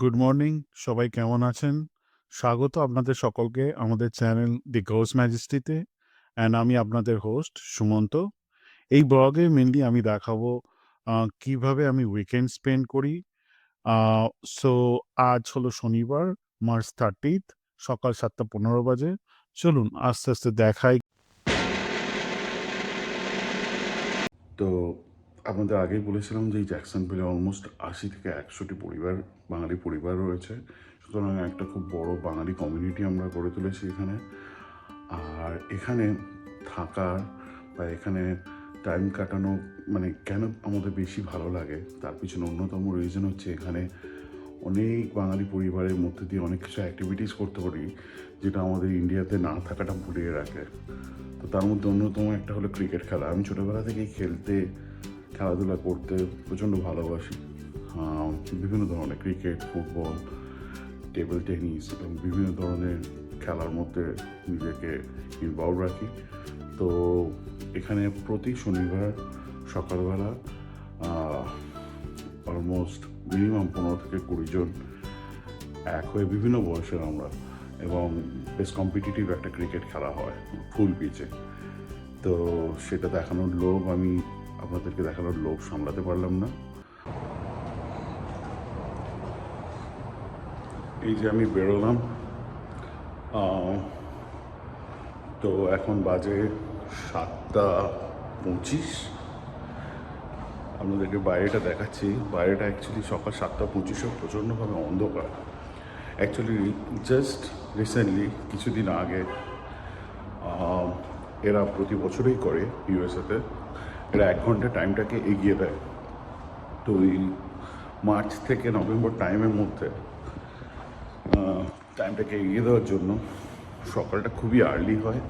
Good morning সবাই কেমন আছেন? স্বাগত আপনাদের সকলকে আমাদের চ্যানেল দি ঘোষ ম্যাজেস্টিতে অ্যান্ড আমি আপনাদের হোস্ট সুমন্ত। এই ব্লগে মেনলি আমি দেখাবো কীভাবে আমি উইকেন্ড স্পেন্ড করি। সো আজ হলো শনিবার মার্চ 30th সকাল ৭ঃ১৫ বাজে। চলুন আস্তে, আস্তে দেখাই তো আপনাদের আগেই বলেছিলাম যে এই জ্যাকসনভিলে অলমোস্ট আশি থেকে একশোটি পরিবার, বাঙালি পরিবার রয়েছে। সুতরাং একটা খুব বড় বাঙালি কমিউনিটি আমরা গড়ে তুলেছি এখানে। আর এখানে থাকার বা এখানে টাইম কাটানো মানে কেন আমাদের বেশি ভালো লাগে, তার পিছনে অন্যতম রিজন হচ্ছে এখানে অনেক বাঙালি পরিবারের মধ্যে দিয়ে অনেক কিছু অ্যাক্টিভিটিস করতে পারি, যেটা আমাদের ইন্ডিয়াতে না থাকাটা ভুলিয়ে রাখে। তো তার মধ্যে অন্যতম একটা হলো ক্রিকেট খেলা। আমি ছোটোবেলা থেকেই খেলতে খেলাধুলা করতে প্রচণ্ড ভালোবাসি। বিভিন্ন ধরনের ক্রিকেট, ফুটবল, টেবিল টেনিস এবং বিভিন্ন ধরনের খেলার মধ্যে নিজেকে ইনভলভ রাখি। তো এখানে প্রতি শনিবার সকালবেলা অলমোস্ট মিনিমাম পনেরো থেকে কুড়ি জন এক হয়ে বিভিন্ন বয়সের আমরা এবং বেশ কম্পিটিটিভ একটা ক্রিকেট খেলা হয়, ফুল পিচে তো সেটা দেখানোর লোভ আমি আপনাদেরকে দেখানোর লোভ সামলাতে পারলাম না। এই যে আমি বেরোলাম তো এখন বাজে সাতটা পঁচিশ। আপনাদেরকে বাইরেটা দেখাচ্ছি। বাইরেটা অ্যাকচুয়ালি সকাল সাতটা পঁচিশে প্রচণ্ডভাবে অন্ধকার। অ্যাকচুয়ালি জাস্ট রিসেন্টলি কিছুদিন আগে এরা প্রতি বছরই করে ইউএসএতে। এরা এক ঘণ্টা টাইমটাকে এগিয়ে দেয়। তো এই মার্চ থেকে নভেম্বর টাইমের মধ্যে টাইমটাকে এগিয়ে দেওয়ার জন্য সকালটা খুবই আর্লি হয়।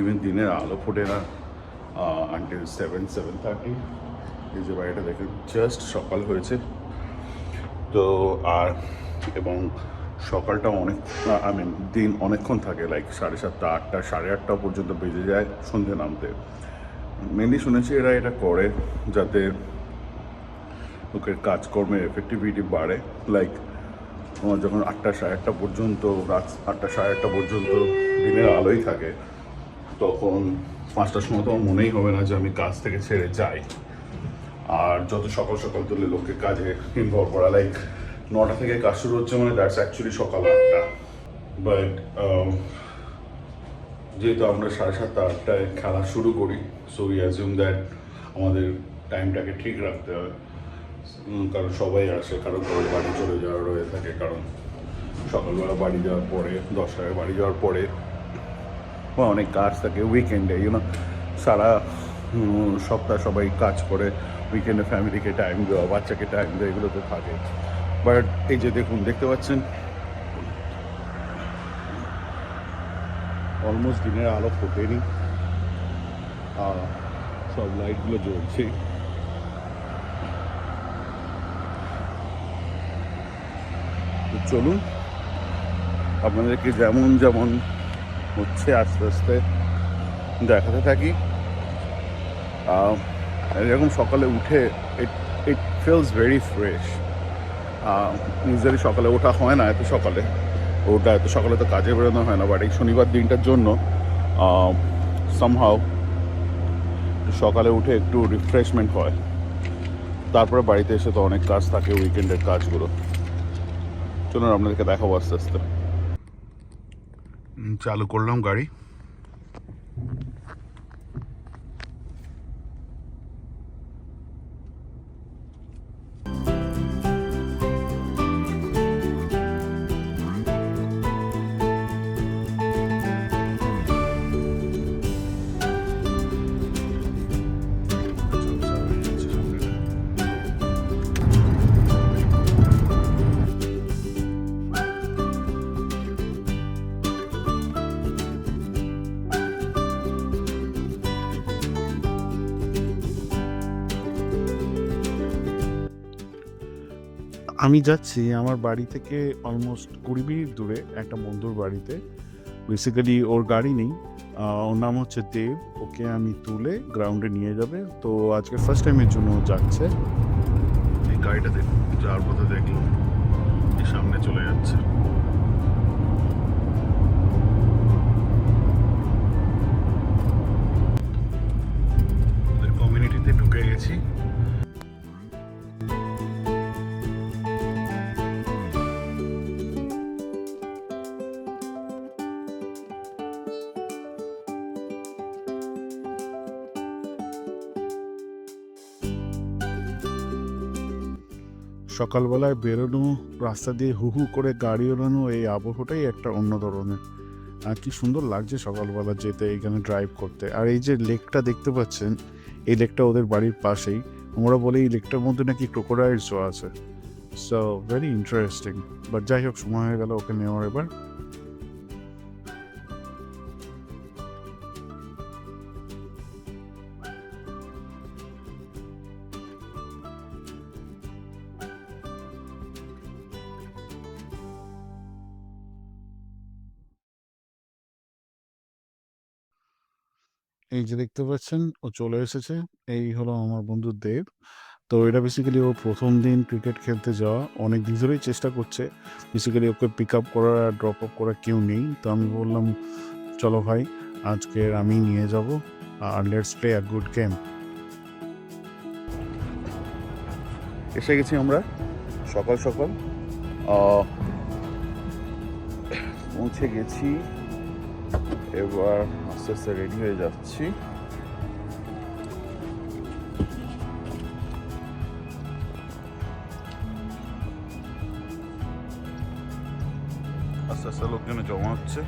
ইভেন দিনের আলো ফোটে না আনটিল সেভেন সেভেন থার্টি এই যে বাড়িটা দেখেন জাস্ট সকাল হয়েছে। তো আর, এবং সকালটা অনেক আই মিন দিন অনেকক্ষণ থাকে লাইক সাড়ে সাতটা, আটটা, সাড়ে আটটা পর্যন্ত বেজে যায় সন্ধে নামতে। মেনলি শুনেছি এরা এটা করে যাতে লোকের কাজকর্মের এফেক্টিভিটি বাড়ে। লাইক তোমার যখন আটটা সাড়ে আটটা পর্যন্ত, রাত আটটা সাড়ে আটটা পর্যন্ত দিনের আলোই থাকে, তখন পাঁচটার সময় তো আমার মনেই হবে না যে আমি কাজ থেকে ছেড়ে যাই। আর যত সকাল সকাল তুলে লোককে কাজে ইনভলভ করা লাইক নটা থেকে কাজ শুরু হচ্ছে মানে দ্যাটস অ্যাকচুয়ালি সকাল আটটা। বাট যেহেতু আমরা সাড়ে সাতটা, আটটায় খেলা শুরু করি সো উই অ্যাজিউম দ্যাট আমাদের টাইমটাকে ঠিক রাখতে হয়। কারণ সবাই আসে, কারও কারও বাড়ি চলে যাওয়ার রয়ে থাকে, কারণ সকালবেলা বাড়ি যাওয়ার পরে, দশটায় বাড়ি যাওয়ার পরে অনেক কাজ থাকে উইকেন্ডে ইউনো সারা সপ্তাহ সবাই কাজ করে উইকেন্ডে ফ্যামিলিকে টাইম দেওয়া, বাচ্চাকে টাইম দেওয়া এগুলো তো থাকে। বাট এই যে দেখুন, দেখতে পাচ্ছেন অলমোস্ট দিনের আলো ফোটেনি। সব লাইটগুলো জ্বলছে। চলুন, আপনাদেরকে যেমন যেমন হচ্ছে আস্তে আস্তে দেখাতে থাকি। এরকম সকালে উঠে it it feels very fresh usually সকালে ওঠা হয় না এত সকালে। ওটা এত সকালে তো কাজে বেরোনো হয় না বাট এই শনিবার দিনটার জন্য সামহাও সকালে উঠে একটু রিফ্রেশমেন্ট হয়। তারপরে বাড়িতে এসে তো অনেক কাজ থাকে উইকেন্ডের কাজগুলো। চলুন আপনাদেরকে দেখাবো আস্তে আস্তে। চালু করলাম গাড়ি। আমি যাচ্ছি আমার বাড়ি থেকে অলমোস্ট কুড়ি মিনিট দূরে একটা বন্ধুর বাড়িতে। বেসিক্যালি ওর গাড়ি নেই। ওর নাম হচ্ছে দেব। ওকে আমি তুলে গ্রাউন্ডে নিয়ে যাবে। তো আজকে ফার্স্ট টাইমের জন্য যাচ্ছে। এই গাড়িটা দেখ যাওয়ার পথে দেখলাম। সকালবেলায় বেরোনো, রাস্তা দিয়ে হু হু করে গাড়ি ওড়ানো, এই আবহাওয়াটাই একটা অন্য ধরনের। আর কি সুন্দর লাগছে সকালবেলা যেতে এখানে ড্রাইভ করতে। আর এই যে লেকটা দেখতে পাচ্ছেন, এই লেকটা ওদের বাড়ির পাশেই। আমরা বলি এই লেকটার মধ্যে নাকি ক্রোকোডাইলসও আছে। সো ভেরি ইন্টারেস্টিং বাট যাই হোক, সময় হয়ে গেল ওকে নেওয়ার এবার। এই যে দেখতে পাচ্ছেন, ও চলে এসেছে। এই হলো আমার বন্ধু দেব। তো এটা বেসিক্যালি ও প্রথম দিন ক্রিকেট খেলতে যাওয়া। অনেক দিন ধরেই চেষ্টা করছে। বেসিক্যালি ওকে পিক আপ করার আর ড্রপ আপ করার কেউ নেই। তো আমি বললাম, চলো ভাই, আজকে আমি নিয়ে যাব। আর let's play a good game এসে গেছি আমরা। সকাল সকাল পৌঁছে গেছি। এবার আস্তে আস্তে রেডি হয়ে যাচ্ছি। আস্তে আস্তে লোকজনে জমা হচ্ছে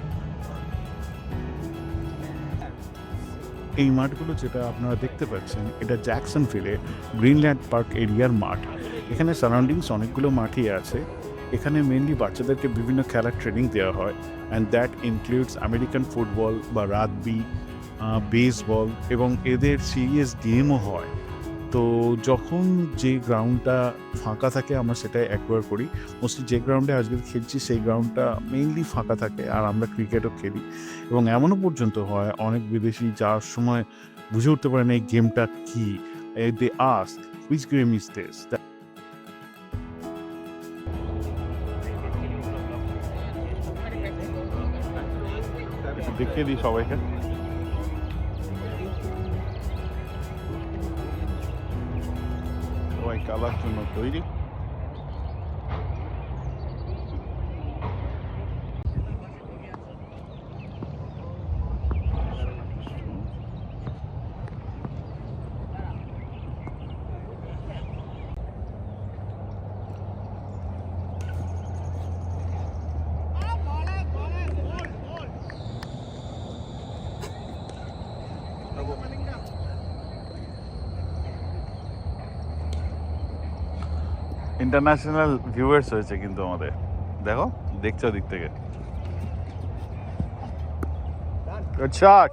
এই মাঠগুলো যেটা আপনারা দেখতে পাচ্ছেন, এটা জ্যাকসন ফিলে গ্রিনল্যান্ড পার্ক এরিয়ার মাঠ। এখানে সারাউন্ডিংস অনেকগুলো মাঠই আছে। এখানে মেনলি বাচ্চাদেরকে বিভিন্ন খেলার ট্রেনিং দেওয়া হয়। And that includes American football বা রাগবি বেসবল এবং এদের সিরিয়াস গেমও হয়। তো যখন যে গ্রাউন্ডটা ফাঁকা থাকে, আমরা সেটাই অ্যাকোয়ার করি। মোস্টলি যে গ্রাউন্ডে আজকে খেলছি, সেই গ্রাউন্ডটা মেইনলি ফাঁকা থাকে আর আমরা ক্রিকেটও খেলি। এবং এমনও পর্যন্ত হয়, অনেক বিদেশি যাওয়ার সময় বুঝে উঠতে পারে না এই গেমটা কি। They ask which game is this দেখিয়ে দিই সবাইকে। সবাই কালার জন্য তৈরি। ইন্টারন্যাশনাল ভিউয়ার্স হয়েছে কিন্তু আমাদের দেখো দেখছ দিক থেকে Good shot.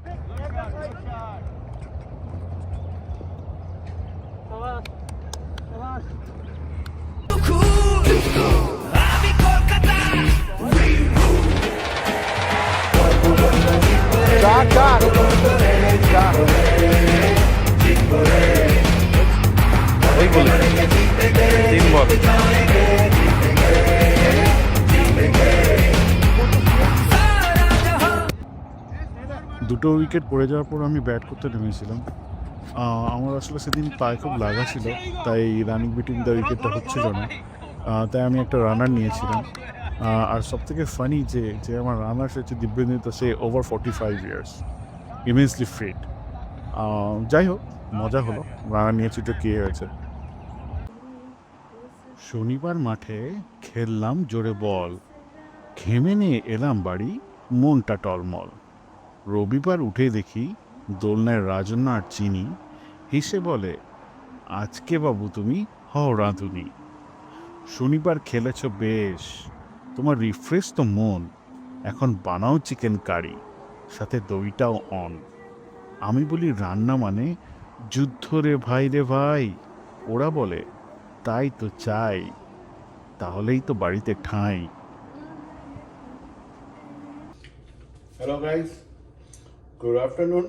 Shot, shot. Shot. ওই বলে দুটো উইকেট পড়ে যাওয়ার পর আমি ব্যাট করতে নেমেছিলাম। আমার আসলে সেদিন পায়ে খুব লাগা ছিল, তাই রানিং বিটুইন দ্য উইকেটটা হচ্ছিল না। তাই আমি একটা রানার নিয়েছিলাম। আর সব থেকে ফানি যে যে আমার রানার সে হচ্ছে দিব্যেন্দ্রিত সে over forty five years immensely fit যাই হোক, মজা হলো। রানার নিয়েছি তো কে হয়েছে? শনিবার মাঠে খেললাম জোরে বল। ঘেমে নিয়ে এলাম বাড়ি, মনটা টলমল। রবিবার উঠে দেখি দোলনায় রাজন্য আর চিনি। হেসে বলে, আজকে বাবু তুমি হও রাঁধুনি। শনিবার খেলেছ বেশ। তোমার রিফ্রেশ তো মন। এখন বানাও চিকেন কারি সাথে দইটাও অন আমি বলি, রান্না মানে যুদ্ধ রে ভাই রে ভাই। ওরা বলে তাই তো চাই তাহলেই তো বাড়িতে ঠাঁই। হ্যালো গাইস গুড আফটারনুন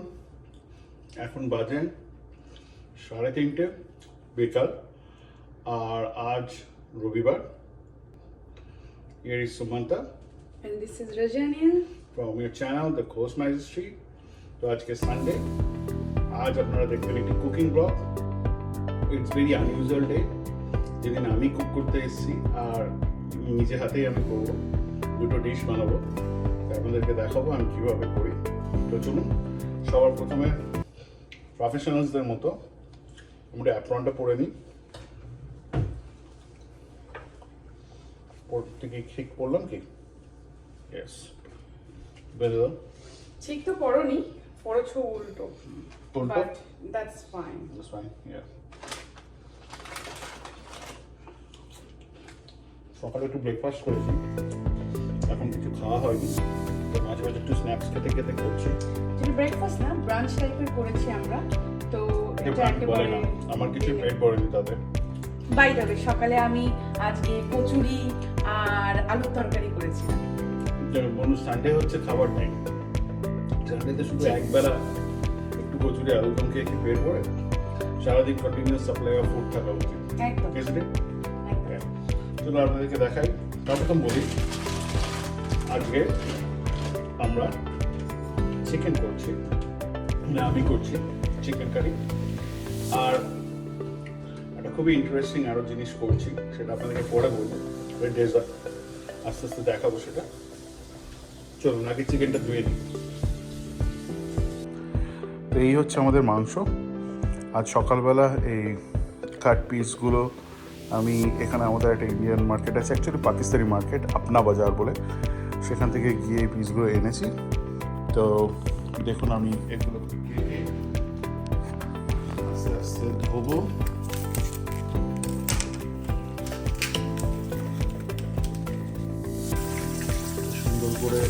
এখন বাজেন সাড়ে তিনটে বিকাল আর আজ রবিবার। Here is Sumanta And this is Rajanian. From our channel the Ghosh majesty তো আজকে সানডে আজ আপনারা দেখবেন একটি cooking vlog it's very unusual day যেদিন আমি কুক করতে এসেছি আর নিজে হাতেই আমি করব দুটো ডিশ বানাবো আপনাদেরকে দেখাবো আমি কীভাবে করি। তো চলুন সবার প্রথমে প্রফেশনালসদের মতো আমরা অ্যাপ্রনটা পরে নিই। পড়তে কি ঠিক পড়লাম কি? ইয়েস দাও ঠিক তো পড়নি পড়েছো উল্টো। But that's fine That's fine, yeah. সকালে একটু ব্রেকফাস্ট করেছি। এখন কিছু খাওয়া হয়নি। তো মাঝে মাঝে একটু স্ন্যাক্স খেতে খেতে করছি। ব্রেকফাস্ট না ব্রাঞ্চ টাইপের করেছি আমরা। তো এটা একেবারে আমার কিছু পেট ভরেনি তাতে বাই তবে সকালে আমি আজকে কচুরি আর আলুর তরকারি করেছিলাম বন্ধু সানডে হচ্ছে খাবার টাইম সানডেতে শুধু একবেলা একটু কচুরি আলুদম খেয়ে কি পেট ভরে সারাদিন কন্টিনিউয়াস সাপ্লাই অফ ফুড থাকা উচিত। একদম। চলো আপনাদেরকে দেখাই। সর্বপ্রথম বলি, আজকে আমরা চিকেন করছি মানে আমি করছি চিকেন কারি আর একটা খুবই ইন্টারেস্টিং আরও জিনিস করছি, সেটা আপনাদেরকে পরে বলব ডেজার্ট আস্তে আস্তে দেখাবো সেটা। চলুন, আগে চিকেনটা ধুয়ে নিই। তো এই হচ্ছে আমাদের মাংস। আজ সকালবেলা এই কাট পিসগুলো আমি এখানে আমাদের একটা ইন্ডিয়ান মার্কেট আছে অ্যাকচুয়ালি পাকিস্তানি মার্কেট আপনা বাজার বলে। সেখান থেকে গিয়ে এই পিসগুলো এনেছি। তো দেখুন আমি এগুলো আস্তে আস্তে ধোবো। সুন্দর করে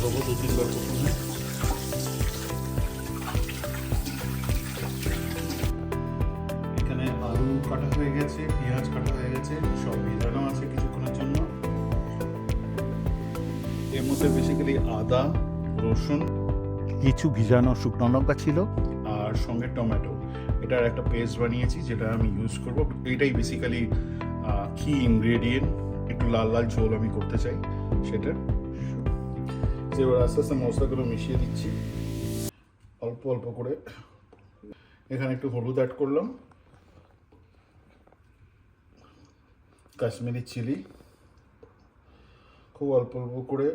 ধোবো দু তিনবার প্রথমে। রসুন, কিছু ভিজানো শুকনো লঙ্কা ছিল আর সঙ্গে টমেটো। এটার একটা পেস্ট বানিয়েছি যেটা আমি ইউজ করব। এটাই বেসিক্যালি কি ইনগ্রেডিয়েন্ট একটু লাল লাল ঝোল আমি করতে চাই সেটা এবার আস্তে আস্তে মশলাগুলো মিশিয়ে দিচ্ছি। অল্প অল্প করে। এখানে একটু হলুদ অ্যাড করলাম। কাশ্মীরি চিলি। খুব অল্প অল্প করে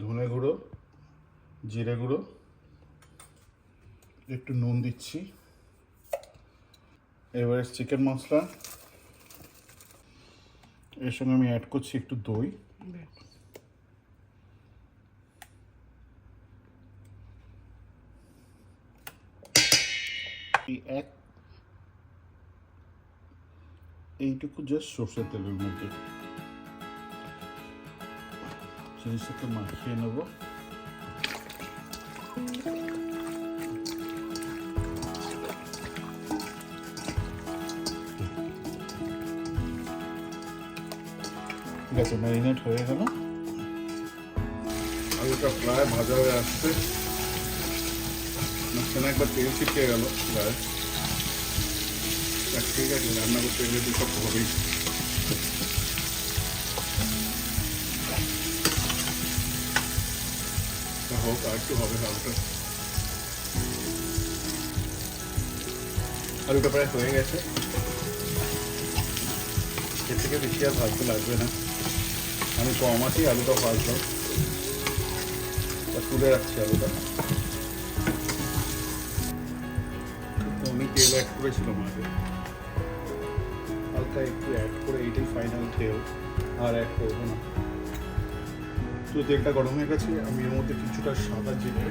ধনে গুঁড়ো, জিরে গুঁড়ো, একটু নুন দিচ্ছি। এবারে চিকেন মশলা। এর সঙ্গে আমি অ্যাড করছি একটু দই। এক, এইটুকু জাস্ট সর্ষের তেলের মধ্যে। জিনিসটাকে মাখিয়ে নেব ঠিক আছে ম্যারিনেট হয়ে গেল আলুটা প্রায় ভাজা হয়ে আসছে মাঝখানে একবার তেল ছিটকে গেল ঠিক আছে রান্না করতে গেলে তো সব হবেই হোক আর একটু হবে আলুটা আলুটা প্রায় হয়ে গেছে এর থেকে বেশি আর ভাজতে লাগবে না আমি কম আছি আলুটা ভাজলাম তুলে রাখছি আলুটা আমি তেল অ্যাড করেছিলাম আগে হালকা একটু অ্যাড করে এইটাই ফাইনাল তেল আর অ্যাড করব না তো তেলটা গরম হয়ে গেছে, আমি এর মধ্যে কিছুটা সাদা জিরে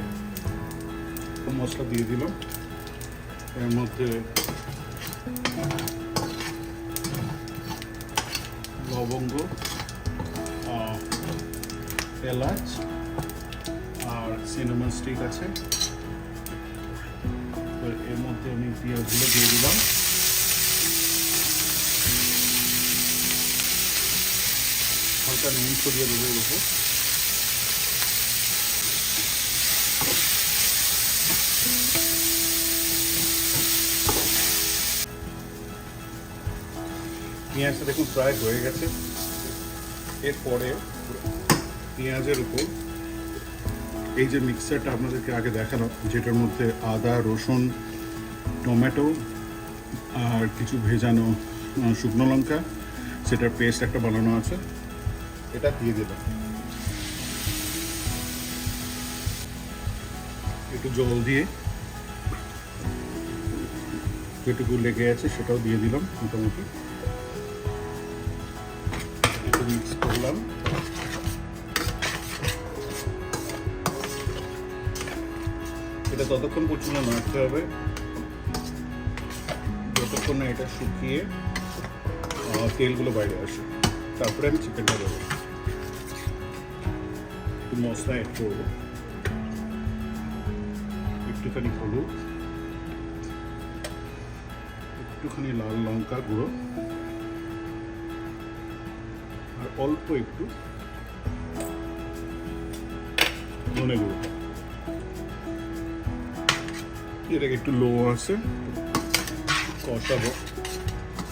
মশলা দিয়ে দিলাম। এর মধ্যে লবঙ্গ এলাচ আর সিনেমন স্টিক আছে। এর মধ্যে আমি পেঁয়াজগুলো দিয়ে দিলাম। হালকা নুন ছড়িয়ে দেবো এর উপর। পেঁয়াজটা দেখুন প্রায় হয়ে গেছে। এরপরে পেঁয়াজের উপর এই যে মিক্সারটা আপনাদেরকে আগে দেখানো যেটার মধ্যে আদা, রসুন, টমেটো আর কিছু ভেজানো শুকনো লঙ্কা, সেটার পেস্ট একটা বানানো আছে। এটা দিয়ে দিলাম একটু জল দিয়ে যেটুকু লেগে আছে সেটাও দিয়ে দিলাম মোটামুটি। করলাম এটা ততক্ষণ পর্যন্ত নাড়তে হবে। যতক্ষণ না এটা শুকিয়ে তেলগুলো বাইরে আসে। তারপরে আমি চিকেনটা দেবো। একটু মশলা অ্যাড করব। একটুখানি হলুদ, একটুখানি লাল লঙ্কা গুঁড়ো। অল্প একটু ধনে গুঁড়ো। এটাকে একটু লো আছে, কষাবো,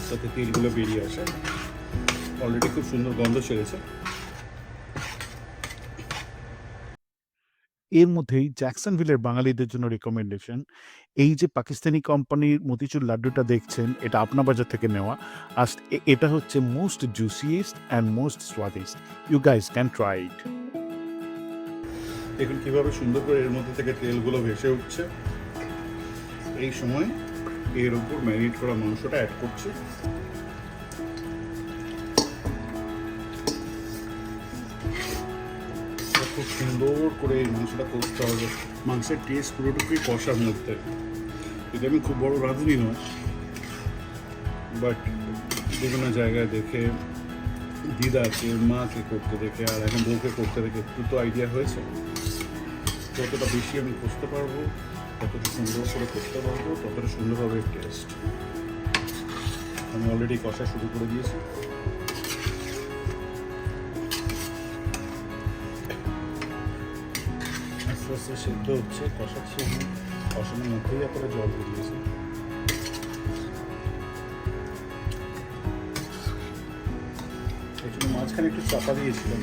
তাতে তেলগুলো বেরিয়ে আসে। অলরেডি খুব সুন্দর গন্ধ ছেড়েছে এর মধ্যেই জ্যাকসনভিলের বাঙালিদের জন্য রেকমেন্ডেশন এই যে পাকিস্তানি কোম্পানির মতিচুর লাড্ডুটা দেখছেন, এটা আপনা বাজার থেকে নেওয়া, আর এটা হচ্ছে most juiciest and most স্বাদিষ্ট। You guys can try it দেখুন কীভাবে সুন্দর করে এর মধ্যে থেকে তেলগুলো ভেসে উঠছে। এই সময় এর উপর ম্যারিনেট করা মাংসটা অ্যাড করছি। খুব সুন্দর করে এই মাংসটা করতে হবে। মাংসের টেস্ট পুরোটুকুই কষার মধ্যে। যদি আমি খুব বড় রাঁধুনি নয় বাট বিভিন্ন জায়গায় দেখে দিদাকে মাকে করতে দেখে, আর এখন বউকে করতে দেখে একটু তো আইডিয়া হয়েছে। যতটা বেশি আমি করতে পারব, ততটা সুন্দর করে করতে পারব, ততটা সুন্দরভাবে টেস্ট আমি অলরেডি কষা শুরু করে দিয়েছি। আস্তে আস্তে সেদ্ধ হচ্ছে কষাচ্ছি আমি কষানোর মধ্যেই এতটা জল বেরিয়েছে এই জন্য মাঝখানে একটু চাপা দিয়েছিলাম।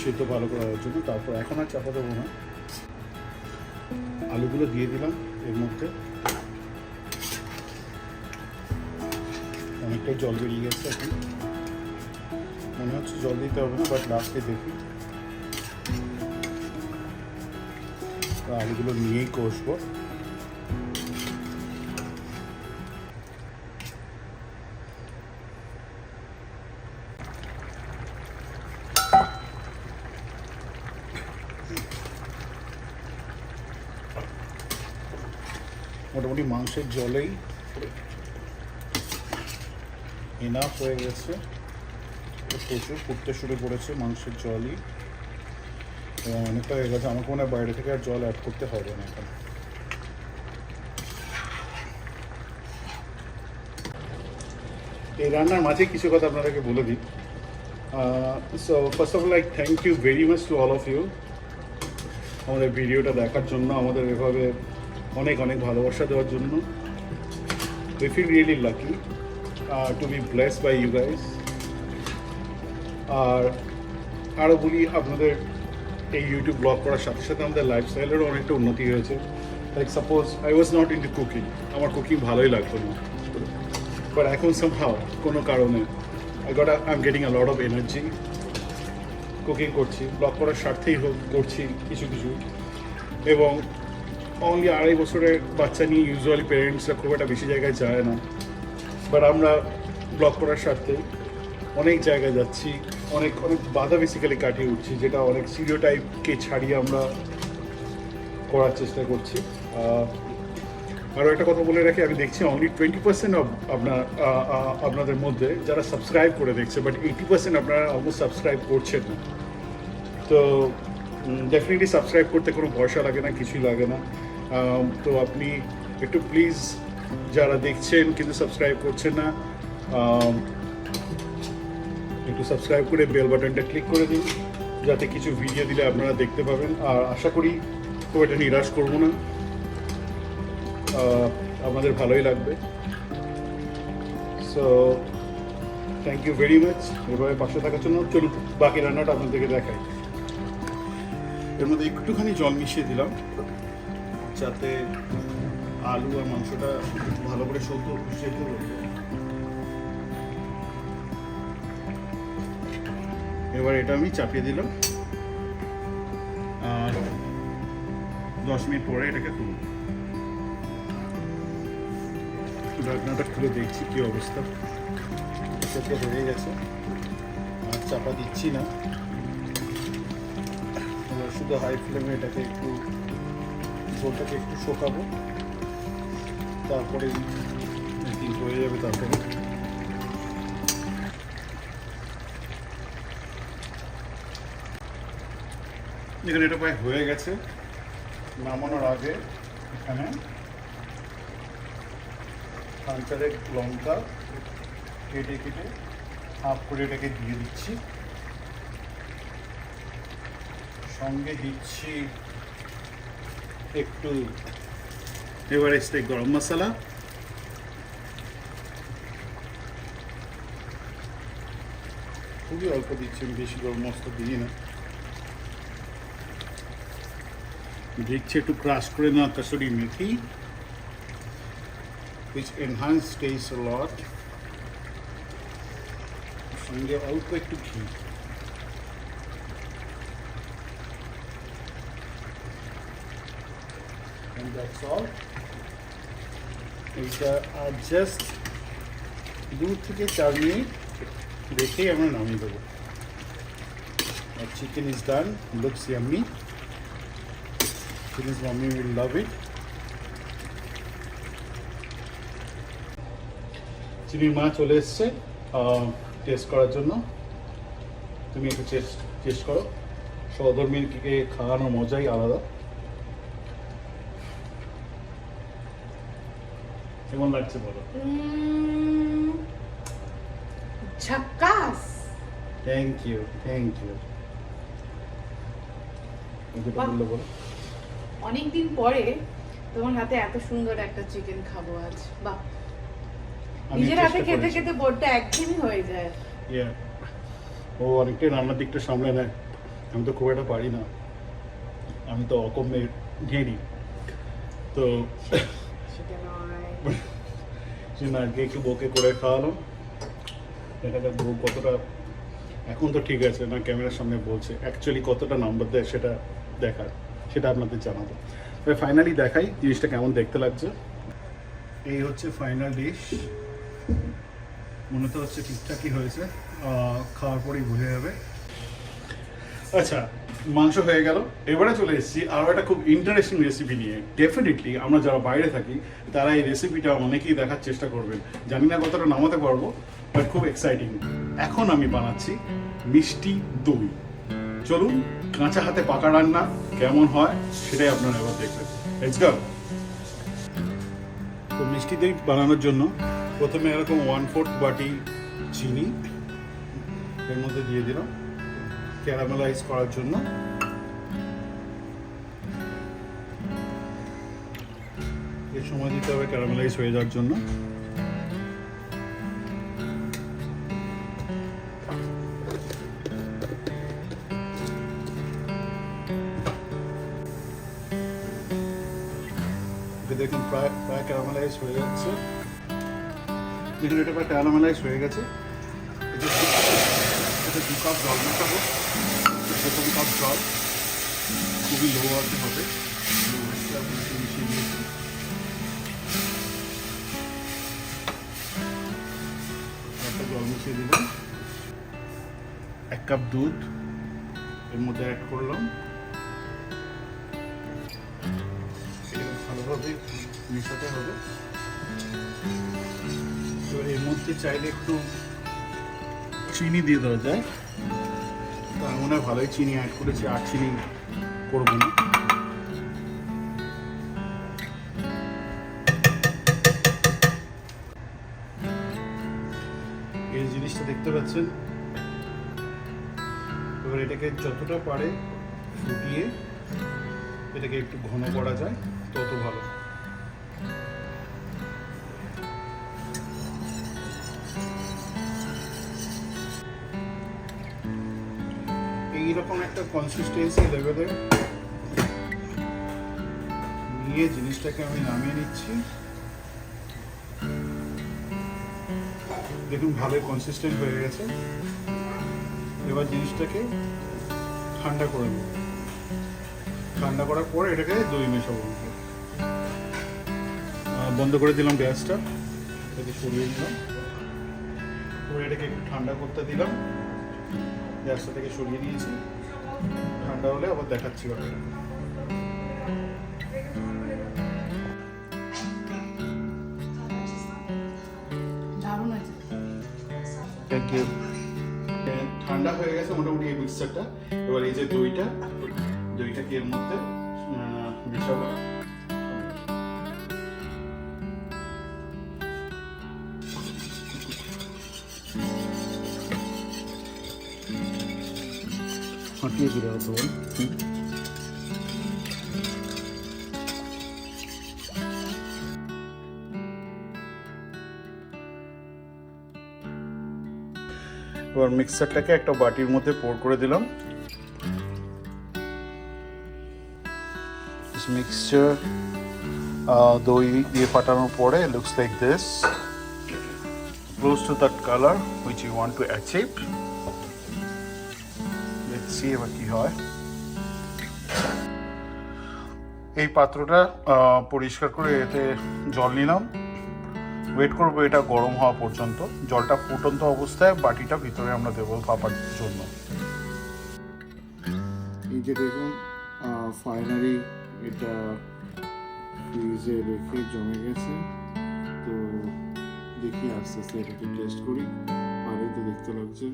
সেদ্ধ ভালো করার জন্য, তারপর এখন আর চাপা দেবো না। আলুগুলো দিয়ে দিলাম এর মধ্যে। অনেকটাই জল বেরিয়ে গেছে এখন। মনে হচ্ছে জল দিতে হবে না বাট লাস্টে দেখি। আলুগুলো নিয়েই কষবো। মোটামুটি মাংসের জলেই এনাফ হয়ে গেছে। প্রচুর ফুটতে শুরু করেছে মাংসের জলই। এবং অনেকটা হয়ে গেছে আমাকে মনে বাইরে থেকে আর জল অ্যাড করতে হবে না এখন। এই রান্নার মাঝে কিছু কথা আপনাদেরকে বলে দিই। So first of all like thank you very much to all of you আমাদের ভিডিওটা দেখার জন্য, আমাদের এভাবে অনেক অনেক ভালোবাসা দেওয়ার জন্য। We feel really lucky to be bless by you guys আর আরও বলি, আপনাদের এই ইউটিউব ব্লগ করার সাথে সাথে আমাদের লাইফস্টাইলেরও অনেকটা উন্নতি হয়েছে। Like suppose I was not into cooking আমার কুকিং ভালোই লাগতো না। বাট এখন সামহাও কোনো কারণে I got I am getting a lot of energy cooking করছি ব্লগ করার স্বার্থেই হোক, করছি, কিছু কিছু। এবং অনলি আড়াই বছরের বাচ্চা নিয়ে ইউজুয়ালি পেরেন্টসরা খুব একটা বেশি জায়গায় যায় না। বাট আমরা ব্লগ করার স্বার্থে অনেক জায়গায় যাচ্ছি। অনেক অনেক বাধা বেসিক্যালি কাটিয়ে উঠছি, যেটা অনেক সিরিও টাইপকে ছাড়িয়ে আমরা করার চেষ্টা করছি। আরও একটা কথা বলে রাখি, আমি দেখছি অনলি টোয়েন্টি পার্সেন্ট আপনার আপনাদের মধ্যে যারা সাবস্ক্রাইব করে দেখছে বাট এইটি পার্সেন্ট আপনারা অলমোস্ট সাবস্ক্রাইব করছেন না। তো ডেফিনেটলি সাবস্ক্রাইব করতে কোনো পয়সা লাগে না, কিছুই লাগে না। তো আপনি একটু প্লিজ যারা দেখছেন কিন্তু সাবস্ক্রাইব করছেন না একটু সাবস্ক্রাইব করে বেল বাটনটা ক্লিক করে দিন, যাতে কিছু ভিডিও দিলে আপনারা দেখতে পাবেন। আর আশা করি খুব এটা নিরাশ করব না। আমাদের ভালোই লাগবে। So thank you very much এভাবে পাশে থাকার জন্য চলুন, বাকি রান্নাটা আপনাদেরকে দেখাই। এর মধ্যে একটুখানি জল মিশিয়ে দিলাম, যাতে আলু আর মাংসটা ভালো করে সদ্য সেদ্ধ হয়ে এবার এটা আমি চাপিয়ে দিলাম। আর দশ মিনিট পরে এটাকে তুলব। ঢাকনাটা খুলে দেখছি কি অবস্থা। সেদ্ধ হয়ে গেছে। আর চাপা দিচ্ছি না। এবার শুধু হাই ফ্লেমে এটাকে একটু ঝোলটাকে একটু শোকাবো। তারপরে এটি হয়ে যাবে তারপরে? এখানে এটা প্রায় হয়ে গেছে, নামানোর আগে এখানে খানচারের লঙ্কা কেটে কেটে হাফ করে এটাকে দিয়ে দিচ্ছি। সঙ্গে দিচ্ছি একটু এভারেস্টে গরম মশলা। খুবই অল্প দিচ্ছি বেশি গরম মশলা দিই না দিচ্ছে একটু ক্রাশ করে নেওয়া কাসুরি মেথি which enhance taste a lot. সঙ্গে অল্প একটু ঘি and that's all. এইটা আর জাস্ট দু থেকে চার মিনিট রেখেই আমরা নামিয়ে দেবো আর chicken is done looks yummy Finish mommy will love it. চিনির মা চলে এসছে টেস্ট করার জন্য তুমি একটু টেস্ট টেস্ট করো। সহধর্মীকে খাওয়ানোর মজাই আলাদা। কেমন লাগছে বলো? ঝাক্কাস। থ্যাংক ইউ থ্যাংক ইউ যেটা বলো অনেকদিন পরে তোমার হাতে এত সুন্দর একটা চিকেন খাব আজ। বাহ। নিজের হাতে খেতে খেতে বোর্ডটা একঘেয়েমি হয়ে যায়। ও অনেকটাই রান্নার দিকটা সামলে নেয়। আমি তো খুব একটা পারি না। আমি তো অকমে ঘেরি তো সেটা নয়। সিনারকে একটু বকে করে খাওয়ালাম দেখা যাক বউ কতটা এখন তো ঠিক আছে না ক্যামেরার সামনে বলছে। অ্যাকচুয়ালি কতটা নাম্বার দেয় সেটা দেখার। সেটা আপনাদের জানাব। তবে ফাইনালি দেখাই জিনিসটা কেমন দেখতে লাগছে। এই হচ্ছে ফাইনাল ডিশ মনে তো হচ্ছে ঠিকঠাকই হয়েছে। খাওয়ার পরেই বোঝা যাবে। আচ্ছা মাংস হয়ে গেল। এবারে চলে এসেছি আরও একটা খুব ইন্টারেস্টিং রেসিপি নিয়ে। ডেফিনেটলি আমরা যারা বাইরে থাকি তারা এই রেসিপিটা অনেকেই দেখার চেষ্টা করবেন। জানি না কতটা নামাতে পারব বাট খুব এক্সাইটিং এখন আমি বানাচ্ছি মিষ্টি দই। চলুন কাঁচা হাতে পাকা রান্না কেমন হয় সেটাই আপনারা এবার দেখবেন। লেটস তো মিষ্টি দই বানানোর জন্য প্রথমে এরকম ওয়ান ফোর্থ বাটি চিনি এর মধ্যে দিয়ে দিলাম। ক্যারামেলাইজ করার জন্য। এর সময় দিতে হবে ক্যারামেলাইজ হয়ে যাওয়ার জন্য। দেখুন, প্রায় প্রায় ক্যারামেলাইজ হয়ে যাচ্ছে। দেখুন, এটা প্রায় ক্যারামেলাইজ হয়ে গেছে। এটা দু কাপ জল মেশাবো প্রথম কাপ জল, খুবই লো আছে হবে লো জল মিশিয়ে দিলাম। এক কাপ দুধ, এর মধ্যে অ্যাড করলাম। মেশাতে হবে। এবার এর মধ্যে চাইলে একটু চিনি দিয়ে দেওয়া যায়। তো মনে হয় ভালোই চিনি অ্যাড করেছি, আর চিনি করব না। এই জিনিসটা দেখতে পাচ্ছেন? এবার এটাকে যতটা পারে ফুটিয়ে এটাকে একটু ঘন করা যায়, তত ভালো। এইরকম একটা কনসিস্টেন্সি লেভেলে নিয়ে জিনিসটাকে আমি নামিয়ে নিচ্ছি। দেখুন, ভালোই কনসিস্টেন্ট হয়ে গেছে। এবার জিনিসটাকে ঠান্ডা করে নেব। ঠান্ডা করার পরে এটাকে দই মেশাবো। বন্ধ করে দিলাম গ্যাসটা। এটাকে সরিয়ে দিলাম এটাকে একটু ঠান্ডা করতে দিলাম। গ্যাসটা থেকে সরিয়ে দিয়েছি ঠান্ডা হলে আবার দেখাচ্ছি ব্যাপারটা ঠান্ডা হয়ে গেছে মোটামুটি এই মিক্সচারটা এবার এই যে দইটা দইটাকে এর মধ্যে মেশাবো। ফাটিয়ে দিলে হতো এবার মিক্সারটাকে একটা বাটির মধ্যে পোর করে দিলাম। মিক্সচার দই দিয়ে ফাটানোর পরে looks like this close to that colour which you want to achieve see এবার কি হয়? এই পাত্রটা পরিষ্কার করে এতে জল নিলাম। ওয়েট করব, এটা গরম হওয়া পর্যন্ত। জলটা ফুটন্ত অবস্থায় বাটিটা ভিতরে আমরা দেবো ভাপার জন্য। এই যে দেখুন ফাইনালি এটা ফ্রিজে রেখে জমে গেছে। তো দেখি আস্তে আস্তে এটাকে টেস্ট করি। ভালোই তো দেখতে লাগছে।